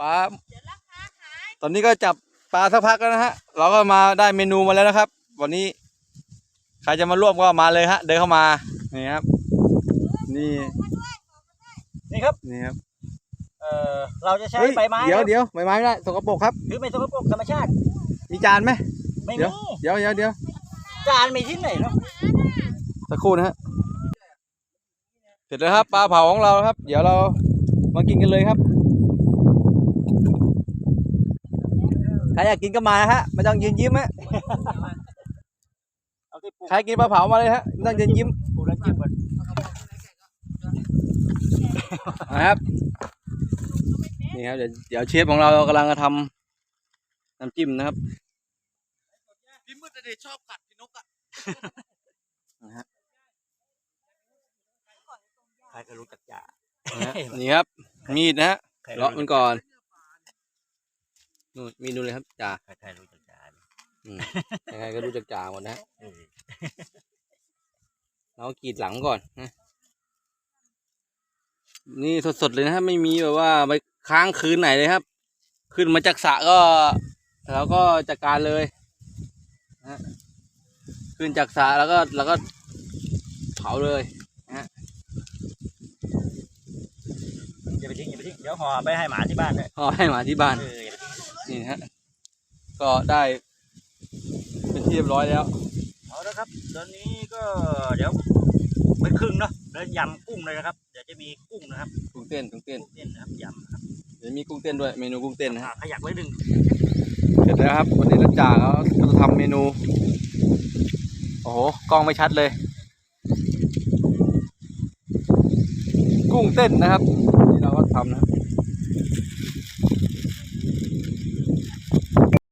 ปลาตอนนี้ก็จับปลาสักพักแล้วนะฮะ เราก็มาได้เมนูมาแล้วนะครับ วันนี้ ใครจะมาร่วมก็มาเลยฮะ เดินเข้ามา นี่ครับ นี่ นี่ครับ นี่ครับ เอ่อเราจะใช้เฮ้ยใบไม้เดี๋ยวครับเดี๋ยวใบไม้ไม่ได้สกปรกครับถือเป็นสกปรกธรรมชาติ มีจานไหมไม่เดี๋ยวมีเดี๋ยวเดี๋ยวเดี๋ยวจานมีที่ไหนเนาะสักครู่นะฮะ เสร็จแล้วครับปลาเผาของเราครับ เดี๋ยวเรามากินกันเลยครับ ใครอยากกินก็มานะฮะไม่ต้องยืนยิ้มฮะเอาที่ปลูกใครกินปลาเผามาเลยฮะไม่ต้องยืนยิ้มปลูกแล้วจิ้มก่อนนะครับนี่ครับเดี๋ยวเดี๋ยวเชฟของเรากำลังจะทำน้ำจิ้มนะครับพี่มืดเดชชอบกัดพี่นกอะใครก็รู้จักจ่านะฮะนี่ครับมีดนะฮะใครเลาะมันก่อน นู่นมีดดูเลยครับจ่าใครใครรู้จักจ่าอืมใครๆก็รู้จักจ่าหมดนะฮะเออเรากรีดหลังก่อนนะนี่สดๆเลยนะฮะไม่มีแบบว่าไปค้างคืนไหนเลยครับ ขึ้นมาจากสระก็เราก็จัดการเลยนะฮะขึ้นจากสระแล้วก็แล้วก็เผาเลยอย่าไปทิ้งอย่าไปทิ้งเดี๋ยวห่อไปให้หมาที่บ้านด้วยเอาให้หมาที่บ้าน เอออย่าไปทิ้ง นี่นะฮะ ก็ได้เป็นที่เรียบร้อยแล้ว เอาละครับ ตอนนี้ก็เดี๋ยวไปครึ่งเนาะแล้วยำกุ้งเลยนะครับ เดี๋ยวจะมีกุ้งนะครับ กุ้งเต้น กุ้งเต้น กุ้งเต้นนะครับยำนะครับ เดี๋ยวมีกุ้งเต้นด้วย เมนูกุ้งเต้นนะฮะอ่าขยักไว้หนึ่งเสร็จแล้วครับ วันนี้รัจ่าเขาจะทำเมนู โอ้โห กล้องไม่ชัดเลย กุ้งเต้นนะครับนี่เราก็ทำนะครับ